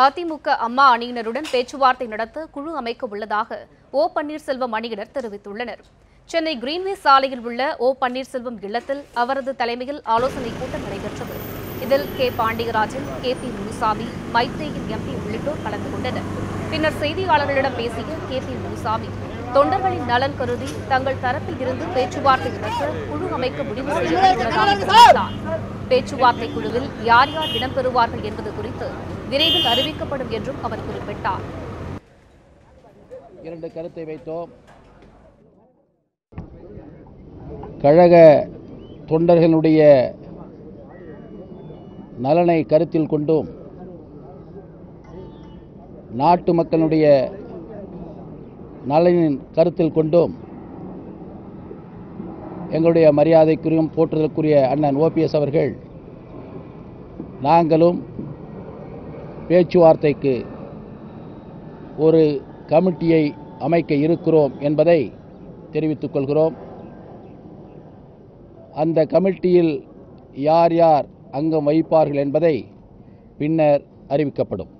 அதிமுக அம்மா அணியினருடன் பேச்சுவார்த்தை நடத்த குழு அமைக்க உள்ளதாக ஓ பன்னீர்செல்வம் அணியினர் தெரிவித்துள்ளனர். சென்னை கிரீன்வே சாலையில் உள்ள ஓ பன்னீர்செல்வம் இல்லத்தில் அவரது தலைமையில் ஆலோசனைக் கூட்டம் நடைபெற்றது. இதில் K Pandiarajan K P Munusamy மைத்ரேயின் MP உள்ளிட்டோர் கலந்து கொண்டனர். பின்னர் செய்தியாளர்களிடம் பேசிய கே பி முனுசாமி தொண்டர்களின் நலன் கருதி தங்கள் தரப்பில் இருந்து பேச்சுவார்த்தை நடத்த குழு அமைக்க முடிவு செய்யப்பட்டுள்ளதாக தெரிவித்தார் பேச்சுவார்த்தை குழுவில் யார் யார் இடம்பெறுவார்கள் என்பது குறித்து விரைவில் அறிவிக்கப்படும் என்றும் அவர் குறிப்பிட்டார். இரண்டு கருத்தை வைத்தோம். கழக தொண்டர்களுடைய நலனை கருத்தில் கொண்டும் நாட்டு மக்களுடைய நலனின் கருத்தில் கொண்டும் எங்களுடைய மரியாதைக்குரியும் போற்றுதலுக்குரிய அண்ணன் ஓபிஎஸ் அவர்கள் நாங்களும் பேச்சுவார்த்தைக்கு ஒரு கமிட்டியை அமைக்க இருக்கிறோம் என்பதை தெரிவித்துக் கொள்கிறோம். அந்த கமிட்டியில் யார் யார் அங்கம் வகிப்பார்கள் என்பதை பின்னர் அறிவிக்கப்படும்.